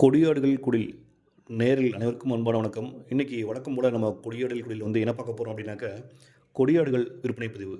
கொடியாடுகள் குடில். நேரில் அனைவருக்கும் அன்பான வணக்கம். இன்றைக்கி வழக்கம் கூட நம்ம கொடியாடுகள் குடில் வந்து என்ன பார்க்க போகிறோம் அப்படின்னாக்க கொடியாடுகள் விற்பனை பதிவு.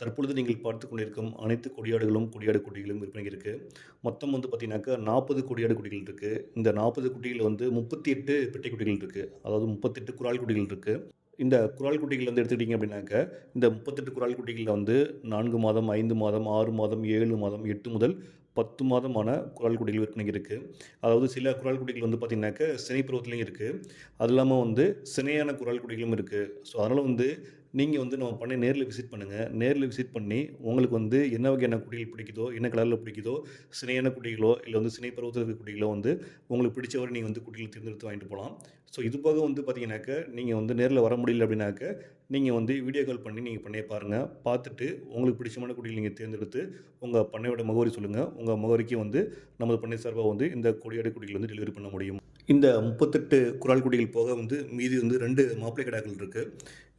தற்பொழுது நீங்கள் பார்த்து கொண்டிருக்கும் அனைத்து கொடியாடுகளும் கொடியாடு குட்டிகளும் விற்பனை இருக்குது மொத்தம் வந்து பார்த்திங்கனாக்கா நாற்பது கொடியாடு குட்டிகள் இருக்குது இந்த நாற்பது குட்டிகள் வந்து முப்பத்தி எட்டு பெட்டை குட்டிகள் இருக்குது அதாவது முப்பத்தெட்டு குரால் குட்டிகள் இருக்குது இந்த குரால் குட்டிகள் வந்து எடுத்துக்கிட்டிங்க அப்படின்னாக்க இந்த முப்பத்தெட்டு குரால் குட்டிகளில் வந்து நான்கு மாதம் ஐந்து மாதம் ஆறு மாதம் ஏழு மாதம் எட்டு முதல் பத்து மாதமான குரால் குடிகள் விற்பனை இருக்குது அதாவது சில குரால் குடிகள் வந்து பார்த்திங்கனாக்க சினை பருவத்துலேயும் இருக்குது அது இல்லாமல் வந்து சினையான குரால் குடிகளும் இருக்குது ஸோ அதனால் வந்து நீங்கள் வந்து நம்ம பண்ணி நேரில் விசிட் பண்ணுங்கள் நேரில் விசிட் பண்ணி உங்களுக்கு வந்து என்ன வகையான குடிகள் பிடிக்குதோ என்ன கலரில் பிடிக்குதோ சினையான குடிகளோ இல்லை வந்து சினை பருவத்தில் இருக்கிற குடிகளோ வந்து உங்களுக்கு பிடிச்சவரை நீங்கள் வந்து குட்டிகள் தேர்ந்தெடுத்து வாங்கிட்டு போகலாம் ஸோ இது போக வந்து பார்த்தீங்கன்னாக்க நீங்கள் வந்து நேரில் வர முடியல அப்படின்னாக்க நீங்கள் வந்து வீடியோ கால் பண்ணி நீங்கள் பண்ணையை பாருங்கள் பார்த்துட்டு உங்களுக்கு பிடிச்சமான குட்டிகள் நீங்கள் தேர்ந்தெடுத்து உங்கள் பண்ணையோட முகவரி சொல்லுங்கள் உங்கள் முகவரிக்கு வந்து நமது பண்ணை சார்பாக வந்து இந்த கொடியாடு குடிகள் வந்து டெலிவரி பண்ண முடியும். இந்த முப்பத்தெட்டு குரால் குடிகள் போக வந்து மீதி வந்து ரெண்டு மாப்பிள்ளை கடைகள் இருக்குது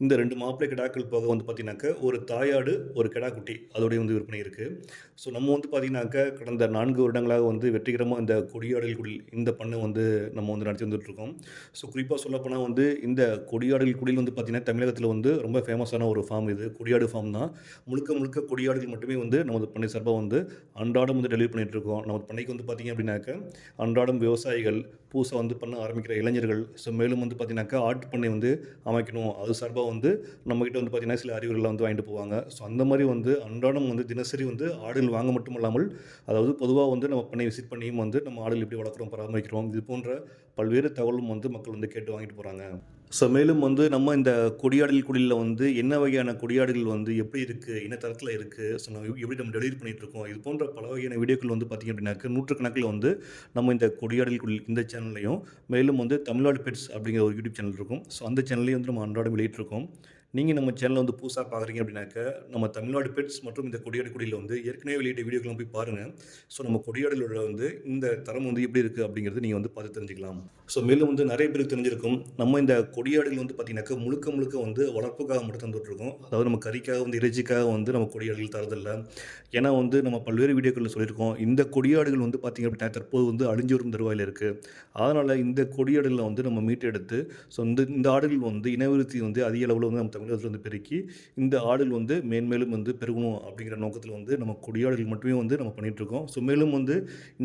இந்த ரெண்டு மாப்பிள்ளை கிடாக்கள் போக வந்து பார்த்தீங்கன்னாக்க ஒரு தாயாடு ஒரு கிடா குட்டி அதோடைய வந்து விற்பனை இருக்குது ஸோ நம்ம வந்து பார்த்தீங்கன்னாக்க கடந்த நான்கு வருடங்களாக வந்து வெற்றிகரமாக இந்த கொடியாடல் குடில் இந்த பண்ணை வந்து நம்ம வந்து நடத்தி வந்துட்டுருக்கோம். ஸோ குறிப்பாக சொல்லப்போனால் வந்து இந்த கொடியாடல் குடில் வந்து பார்த்திங்கன்னா தமிழகத்தில் வந்து ரொம்ப ஃபேமஸான ஒரு ஃபார்ம் இது. கொடியாடு ஃபார்ம் தான். முழுக்க முழுக்க கொடியாடுகள் மட்டுமே வந்து நமது பண்ணை சார்பாக வந்து அன்றாடம் வந்து டெலிவரி பண்ணிகிட்டு இருக்கோம் நமது பண்ணைக்கு வந்து பார்த்திங்க அப்படின்னாக்க அன்றாடம் விவசாயிகள் பூசை வந்து பண்ண ஆரம்பிக்கிற இளைஞர்கள். ஸோ மேலும் வந்து பார்த்திங்கனாக்கா ஆட்டு பண்ணை வந்து அமைக்கணும். அது சார்பாக வந்து நம்மக்கிட்ட வந்து பார்த்திங்கன்னா சில அறிவுரைலாம் வந்து வாங்கிட்டு போவாங்க. ஸோ அந்த மாதிரி வந்து அன்றாடம் வந்து தினசரி வந்து ஆடுகள் வாங்க மட்டும் இல்லாமல் அதாவது பொதுவாக வந்து நம்ம பண்ணை விசிட் பண்ணியும் வந்து நம்ம ஆடுகள் எப்படி வளர்க்குறோம் பராமரிக்கிறோம் இது போன்ற பல்வேறு தகவலும் வந்து மக்கள் வந்து கேட்டு வாங்கிட்டு போகிறாங்க ஸோ மேலும் வந்து நம்ம இந்த கொடியாடல் குடியில் வந்து என்ன வகையான கொடியாடுகள் வந்து எப்படி இருக்குது என்ன தரத்தில் இருக்குது ஸோ நம்ம எப்படி நம்ம டெலிவரி பண்ணிகிட்டு இருக்கோம் இது போன்ற பல வகையான வீடியோக்கள் வந்து பார்த்திங்க அப்படின்னாக்க நூற்றுக்கணக்கில் வந்து நம்ம இந்த கொடியாடல் குடில் இந்த சேனல்லையும் மேலும் வந்து தமிழ்நாடு பெட்ஸ் அப்படிங்கிற ஒரு யூடியூப் சேனல் இருக்கும். ஸோ அந்த சேனல்லையும் வந்து நம்ம அன்றாடம் வெளியிட்டிருக்கோம். நீங்கள் நம்ம சேனலை வந்து புதுசாக பார்க்குறீங்க அப்படின்னாக்க நம்ம தமிழ்நாடு பெட்ஸ் மற்றும் இந்த கொடியாடு குடியில் வந்து ஏற்கனவே வெளியிட்ட வீடியோக்கெல்லாம் போய் பாருங்கள் ஸோ நம்ம கொடியாடலோட வந்து இந்த தரம் வந்து எப்படி இருக்குது அப்படிங்கிறது நீங்கள் வந்து பார்த்து தெரிஞ்சுக்கலாம். ஸோ மேலும் வந்து நிறைய பேருக்கு தெரிஞ்சிருக்கும் நம்ம இந்த கொடியாடுகள் வந்து பார்த்திங்கனாக்கா முழுக்க முழுக்க வந்து வளர்ப்புக்காக மட்டும் தந்துட்டுருக்கோம் அதாவது நம்ம கறிக்காக வந்து இறைச்சிக்காக வந்து நம்ம கொடியாடுகள் தரதில்லை. ஏன்னா வந்து நம்ம பல்வேறு வீடியோக்களில் சொல்லியிருக்கோம் இந்த கொடியாடுகள் வந்து பார்த்திங்க அப்படின்னா தற்போது வந்து அழிஞ்சு வரும் தருவாயில் இருக்குது அதனால் இந்த கொடியாடுகளில் வந்து நம்ம மீட்டெடுத்து ஸோ இந்த இந்த ஆடுகள் வந்து இனவிருத்தி வந்து அதிக அளவில் வந்து நம்ம தமிழகத்தில் வந்து பெருக்கி இந்த ஆடல் வந்து மேன்மேலும் வந்து பெருகணும் அப்படிங்கிற நோக்கத்தில் வந்து நம்ம கொடியாடுகள் மட்டுமே வந்து நம்ம பண்ணிகிட்ருக்கோம் ஸோ மேலும் வந்து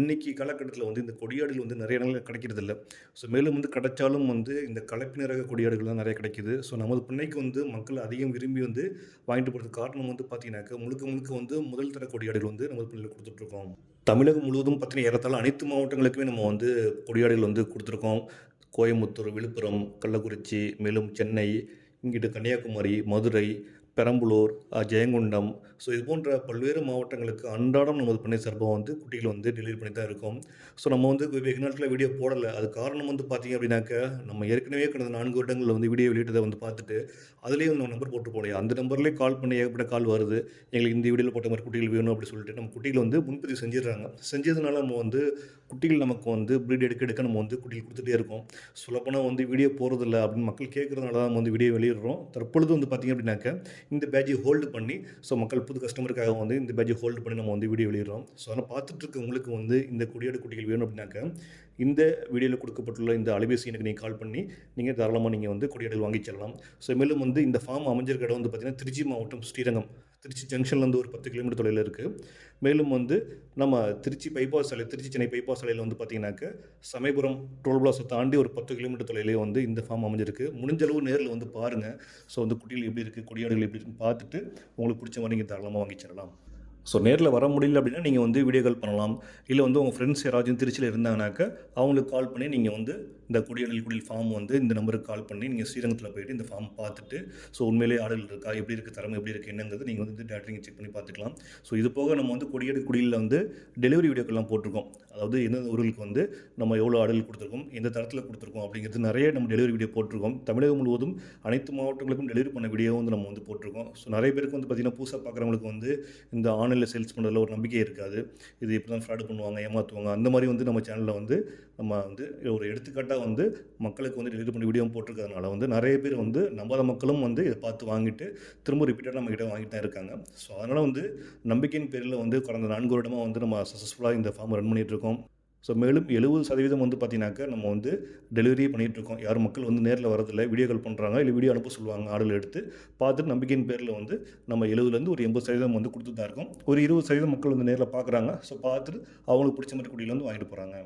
இன்றைக்கி காலகட்டத்தில் வந்து இந்த கொடியாடல் வந்து நிறைய இடங்களில் கிடைக்கிறதில்ல. ஸோ மேலும் வந்து கிடைச்சாலும் வந்து இந்த கலப்பினரக கொடியாடுகள் தான் நிறைய கிடைக்கிது. ஸோ நமது பண்ணைக்கு வந்து மக்கள் அதிகம் விரும்பி வந்து வாங்கிட்டு போகிறதுக்கு காரணம் வந்து பார்த்திங்கனாக்கா முழுக்க முழுக்க வந்து முதல் தர கொடியாடுகள் வந்து நமது பண்ணையில் கொடுத்துட்ருக்கோம் தமிழகம் முழுவதும் பார்த்தீங்கன்னா ஏறத்தாழ அனைத்து மாவட்டங்களுக்குமே நம்ம வந்து கொடியாடுகள் வந்து கொடுத்துருக்கோம். கோயம்புத்தூர் விழுப்புரம் கள்ளக்குறிச்சி மேலும் சென்னை இங்கிட்டு கன்னியாகுமரி மதுரை பெரம்பலூர் ஜெயங்கொண்டம். ஸோ இது போன்ற பல்வேறு மாவட்டங்களுக்கு அன்றாடம் நமது பண்ணை சர்பம் வந்து குட்டிகள் வந்து டெலிவரி பண்ணி தான் இருக்கும். ஸோ நம்ம வந்து வெகு நாட்டில் வீடியோ போடலை. அது காரணம் வந்து பார்த்திங்க அப்படின்னாக்க நம்ம ஏற்கனவே கடந்த நான்கு வருடங்களில் வந்து வீடியோ வெளியிட்டதை வந்து பார்த்துட்டு அதுலேயே வந்து நம்ம நம்பர் போட்டு போலையா அந்த நம்பர்லேயே கால் பண்ணி ஏகப்பட்ட கால் வருது. எங்களுக்கு இந்த வீடியோவில் போட்ட மாதிரி குட்டிகள் வேணும் அப்படி சொல்லிட்டு நம்ம குட்டிகள் வந்து முன்பதிவு செஞ்சிடுறாங்க. செஞ்சதுனால நம்ம வந்து குட்டிகள் நமக்கு வந்து ப்ரீட் எடுக்க எடுக்க நம்ம வந்து குட்டிகள் கொடுத்துட்டே இருக்கோம். சொல்லப்போனால் வந்து வீடியோ போகிறதில்ல அப்படின்னு மக்கள் கேட்குறதுனால தான் நம்ம வந்து வீடியோ வெளியிடுறோம். தற்பொழுது வந்து பார்த்திங்க அப்படின்னாக்க இந்த பேட்சை ஹோல்டு பண்ணி ஸோ மக்கள் புது கஸ்டமருக்காக வந்து இந்த பேட்சை ஹோல்டு பண்ணி நம்ம வந்து வீடியோ வெளியிடுறோம். ஸோ ஆனால் பார்த்துட்டு இருக்க உங்களுக்கு வந்து இந்த குடியாடு குட்டிகள் வேணும் அப்படின்னாக்க இந்த வீடியோவில் கொடுக்கப்பட்டுள்ள இந்த அலைபேசி எனக்கு நீங்கள் கால் பண்ணி நீங்கள் தாராளமாக நீங்கள் வந்து கொடியாடுகள் வாங்கி செல்லலாம். ஸோ மேலும் வந்து இந்த ஃபார்ம் அமைஞ்சிருக்க இடம் வந்து பார்த்திங்கன்னா திருச்சி மாவட்டம் ஸ்ரீரங்கம். திருச்சி ஜங்ஷன்லேருந்து ஒரு பத்து கிலோமீட்டர் தொலைவில் இருக்குது மேலும் வந்து நம்ம திருச்சி பைபாஸ் சாலை திருச்சி சென்னை பைபாஸ் சாலையில் வந்து பார்த்திங்கனாக்க சமயபுரம் டோல் பிளாஸை தாண்டி ஒரு பத்து கிலோமீட்டர் தொலைவிலே வந்து இந்த ஃபார்ம் அமைஞ்சிருக்கு. முடிஞ்ச அளவு நேரில் வந்து பாருங்கள் ஸோ வந்து குட்டிகள் எப்படி இருக்குது கொடியாடுகள் எப்படி இருக்குன்னு பார்த்துட்டு உங்களுக்கு பிடிச்ச மாதிரி நீங்கள் தாராளமாக வாங்கி செல்லலாம். ஸோ நேரில் வர முடியல அப்படின்னா நீங்கள் வந்து வீடியோ கால் பண்ணலாம். இல்லை வந்து உங்கள் ஃப்ரெண்ட்ஸ் யாராச்சும் திருச்சியில் இருந்தாங்கனாக்கா அவங்களுக்கு கால் பண்ணி நீங்கள் வந்து இந்த குடியடல் குடியில் ஃபார்ம் வந்து இந்த நம்பருக்கு கால் பண்ணி நீங்கள் ஸ்ரீரங்கத்தில் போயிட்டு இந்த ஃபார்ம் பார்த்துட்டு ஸோ உண்மையிலேயே ஆடல் இருக்கா எப்படி இருக்குது தரம் எப்படி இருக்குது என்னங்கிறது நீங்கள் வந்து டேட்டா செக் பண்ணி பார்த்துக்கலாம். ஸோ இது போக நம்ம வந்து கொடியேடு குடியில் வந்து டெலிவரி வீடியோக்கெல்லாம் போட்டிருக்கோம். அதாவது எந்தெந்த ஊர்களுக்கு வந்து நம்ம எவ்வளோ ஆடல் கொடுத்துருக்கோம் எந்த தரத்தில் கொடுத்துருக்கோம் அப்படிங்கிறது நிறைய நம்ம டெலிவரி வீடியோ போட்டிருக்கோம். தமிழகம் முழுவதும் அனைத்து மாவட்டங்களுக்கும் டெலிவரி பண்ண வீடியோ வந்து நம்ம வந்து போட்டிருக்கோம். ஸோ நிறைய பேருக்கு வந்து பார்த்திங்கன்னா புதுசாக பார்க்குறவங்களுக்கு வந்து இந்த ஆன்லைனில் சேல்ஸ் பண்ணுறதுல ஒரு நம்பிக்கை இருக்காது. இது இப்படி தான் ஃப்ராட் பண்ணுவாங்க ஏமாற்றுவாங்க அந்த மாதிரி வந்து நம்ம சேனலில் வந்து நம்ம வந்து ஒரு எடுத்துக்காட்டாக வந்து மக்களுக்கு வந்து டெலிவரி பண்ணி வீடியோ போட்டிருக்கிறதுனால வந்து நிறைய பேர் வந்து நம்பாத மக்களும் வந்து இதை பார்த்து வாங்கிட்டு திரும்ப ரிப்பீட்டாக நம்ம கிட்ட வாங்கிட்டு தான் இருக்காங்க. ஸோ அதனால் வந்து நம்பிக்கையின் பேரில் வந்து கடந்த நான்கு வருடமாக வந்து நம்ம சக்ஸஸ்ஃபுல்லாக இந்த ஃபார்ம் ரன் பண்ணிகிட்டு இருக்கோம். ஸோ மேலும் எழுபது சதவீதம் வந்து பார்த்தீங்கன்னாக்கா நம்ம வந்து டெலிவரியே பண்ணிகிட்ருக்கோம் யாரும் மக்கள் வந்து நேரில் வரதில்லை வீடியோ கால் பண்ணுறாங்க இல்லை வீடியோ அனுப்ப சொல்லுவாங்க ஆர்டர் எடுத்து பார்த்துட்டு நம்பிக்கையின் பேரில் வந்து நம்ம எழுபதுலேருந்து ஒரு எண்பது சதவீதம் வந்து கொடுத்து தான் இருக்கோம். ஒரு இருபது சதவீதம் மக்கள் வந்து நேரில் பார்க்குறாங்க ஸோ பார்த்துட்டு அவங்களுக்கு பிடிச்ச மாதிரி குடியில் வந்து வாங்கிட்டு போகிறாங்க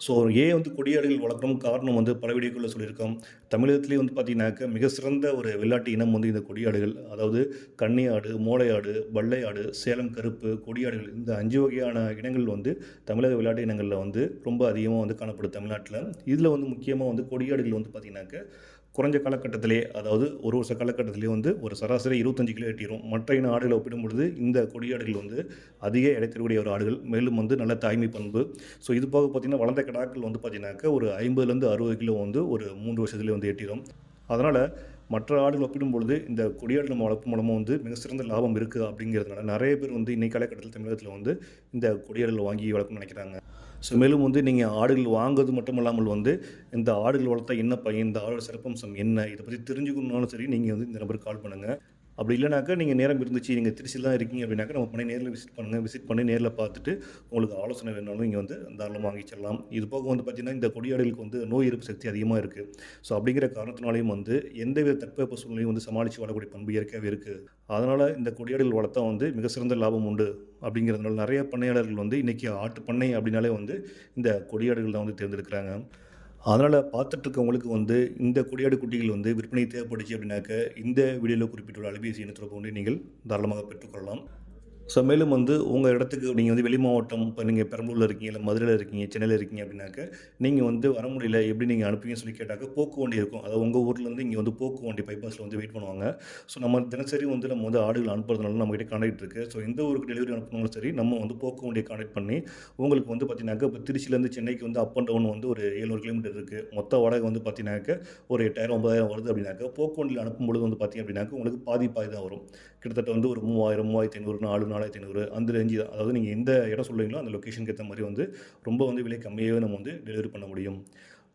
ஸோ ஏன் வந்து கொடியாடுகள் வளர்க்கணும் காரணம் வந்து பல வீடியோக்களில் சொல்லியிருக்கோம். தமிழகத்திலே வந்து பார்த்திங்கனாக்க மிக சிறந்த ஒரு வெள்ளாட்டு இனம் வந்து இந்த கொடியாடுகள் அதாவது கன்னியாடு மோளையாடு வள்ளையாடு சேலம் கருப்பு கொடியாடுகள் இந்த அஞ்சு வகையான இனங்கள் வந்து தமிழக விளையாட்டு இனங்களில் வந்து ரொம்ப அதிகமாக வந்து காணப்படும் தமிழ்நாட்டில். இதில் வந்து முக்கியமாக வந்து கொடியாடுகள் வந்து பார்த்திங்கனாக்க குறைஞ்ச காலகட்டத்திலே அதாவது ஒரு வருஷ காலகட்டத்திலே வந்து ஒரு சராசரி இருபத்தஞ்சு கிலோ எட்டிடும் மற்ற இன ஆடுகளை ஒப்பிடும்பொழுது இந்த கொடியாடுகள் வந்து அதிக எடை ஒரு ஆடுகள் மேலும் வந்து நல்ல தாய்மை பண்பு. ஸோ இது போக பார்த்திங்கன்னா வளர்ந்த கடாக்கள் வந்து பார்த்திங்கனாக்க ஒரு ஐம்பதுலேருந்து அறுபது கிலோ வந்து ஒரு மூன்று வருஷத்துலேயே வந்து எட்டிடும் அதனால் மற்ற ஆடுகள் ஒப்பிடும்பொழுது இந்த கொடியாடு நம்ம வளர்ப்பு மூலமாக வந்து மிக சிறந்த லாபம் இருக்குது அப்படிங்கிறதுனால நிறைய பேர் வந்து இன்னைக்கு காலகட்டத்தில் தமிழகத்தில் வந்து இந்த கொடியாடுகள் வாங்கி வளர்க்கணும்னு நினைக்கிறாங்க. ஸோ மேலும் வந்து நீங்கள் ஆடுகள் வாங்குறது மட்டும் இல்லாமல் வந்து இந்த ஆடுகள் வளர்த்தா என்ன பயன் இந்த ஆடோட சிறப்பம்சம் என்ன இதை பற்றி தெரிஞ்சுக்கணுன்னாலும் சரி நீங்கள் வந்து இந்த நம்பருக்கு கால் பண்ணுங்கள் அப்படி இல்லைனாக்கா நீங்கள் நேரம் இருந்துச்சு நீங்கள் திருச்சியில் தான் இருக்கீங்க அப்படின்னாக்கா நம்ம பண்ணி நேரில் விசிட் பண்ணுங்கள் விசிட் பண்ணி நேரில் பார்த்துட்டு உங்களுக்கு ஆலோசனை வேணாலும் நீங்கள் வந்து தாராளமாக வாங்கிச்சிடலாம் இது போக வந்து பார்த்திங்கன்னா இந்த கொடியாடுகளுக்கு வந்து நோய் எதிர்ப்பு சக்தி அதிகமாக இருக்குது ஸோ அப்படிங்கிற காரணத்தினாலையும் வந்து எந்தவித தட்பவெப்ப சூழ்நிலையும் வந்து சமாளித்து வாழக்கூடிய பண்பு இயற்கையாகவே இருக்குது அதனால் இந்த கொடியாடுகள் வளர்த்தா வந்து மிக சிறந்த லாபம் உண்டு அப்படிங்கிறதுனால நிறைய பண்ணையாளர்கள் வந்து இன்றைக்கி ஆட்டு பண்ணை அப்படின்னாலே வந்து இந்த கொடியாடுகள் தான் வந்து தேர்ந்தெடுக்கிறாங்க. அதனால் பார்த்துட்ருக்கவங்களுக்கு வந்து இந்த கொடியாடு குட்டிகள் வந்து விற்பனை தேவைப்படுச்சு அப்படின்னாக்க இந்த வீடியோவில் குறிப்பிட்டுள்ள அலைபேசி இனத்தில் கொண்டு நீங்கள் தாராளமாக பெற்றுக்கொள்ளலாம். ஸோ மேலும் வந்து உங்கள் இடத்துக்கு நீங்கள் வந்து வெளி மாவட்டம் இப்போ நீங்கள் பெரம்பலூரில் இருக்கீங்க இல்லை மதுரையில் இருக்கீங்க சென்னையில் இருக்கீங்க அப்படின்னாக்க நீங்கள் வந்து வர முடியல எப்படி நீங்கள் அனுப்புவீங்கன்னு சொல்லி கேட்டாக்க போக்கு வண்டி இருக்கும். அதாவது உங்கள் ஊர்லேருந்து இங்கே வந்து போக்கு வண்டி பைபாஸில் வந்து வெயிட் பண்ணுவாங்க. ஸோ நம்ம தினசரி வந்து நம்ம வந்து ஆடுகள் அனுப்புறதுனால நம்மகிட்ட கான்டாக்ட் இருக்குது ஸோ எந்த ஊருக்கு டெலிவரி அனுப்பணும்னாலும் சரி நம்ம வந்து போக்கு வண்டியை கான்டாக்ட் பண்ணி உங்களுக்கு வந்து பார்த்தீங்கன்னாக்க இப்போ திருச்சியிலேருந்து சென்னைக்கு வந்து அப் அண்ட் டவுன் வந்து ஒரு எழுநூறு கிலோமீட்டர் இருக்குது மொத்த வாடகை வந்து பார்த்தீங்கன்னாக்க ஒரு எட்டாயிரம் ஒன்பதாயிரம் வருது அப்படின்னாக்க போக்கு வண்டியில் அனுப்பும்பொழுது வந்து பார்த்தீங்க அப்படின்னாக்க உங்களுக்கு பாதி பாதி தான் வரும். கிட்டத்தட்ட வந்து ஒரு மூவாயிரம் மூவாயிரத்தி ஐநூறு நாலு நாலாயிரத்தி ஐநூறு அந்த ரேஞ்சு தான். அதாவது நீங்கள் எந்த இடம் சொல்கிறீங்களோ அந்த லொக்கேஷனுக்கு ஏற்ற மாதிரி வந்து ரொம்ப வந்து விலை கம்மியாகவே நம்ம வந்து டெலிவரி பண்ண முடியும்.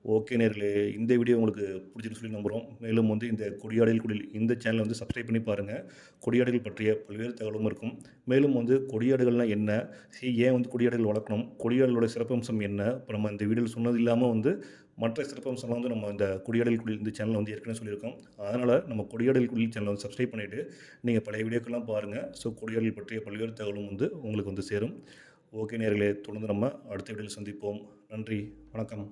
ஓகே நேர்களே இந்த வீடியோ உங்களுக்கு பிடிச்சிட்டு சொல்லி நம்புகிறோம் மேலும் வந்து இந்த கொடியாடல் குடில் இந்த சேனலை வந்து சப்ஸ்கிரைப் பண்ணி பாருங்கள் கொடியாடுகள் பற்றிய பல்வேறு தகவலும் இருக்கும். மேலும் வந்து கொடியாடுகள்னால் என்ன? சி- ஏன் வந்து கொடியாடுகள் வளர்க்கணும்? கொடியாடுகளோட சிறப்பம்சம் என்ன? இப்போ நம்ம இந்த வீடியோவில் சொன்னது இல்லாமல் வந்து மற்ற சிறப்பம்சம்லாம் வந்து நம்ம இந்த கொடியாடல் குடில் இந்த சேனலில் வந்து ஏற்கனவே சொல்லியிருக்கோம். அதனால் நம்ம கொடியாடல் குடில் சேனலை வந்து சப்ஸ்கிரைப் பண்ணிவிட்டு நீங்கள் பழைய வீடியோக்கெல்லாம் பாருங்கள் ஸோ கொடியாடல் பற்றிய பல்வேறு தகவலும் வந்து உங்களுக்கு வந்து சேரும். ஓகே நேர்களே தொடர்ந்து நம்ம அடுத்த வீடியோவில் சந்திப்போம். நன்றி வணக்கம்.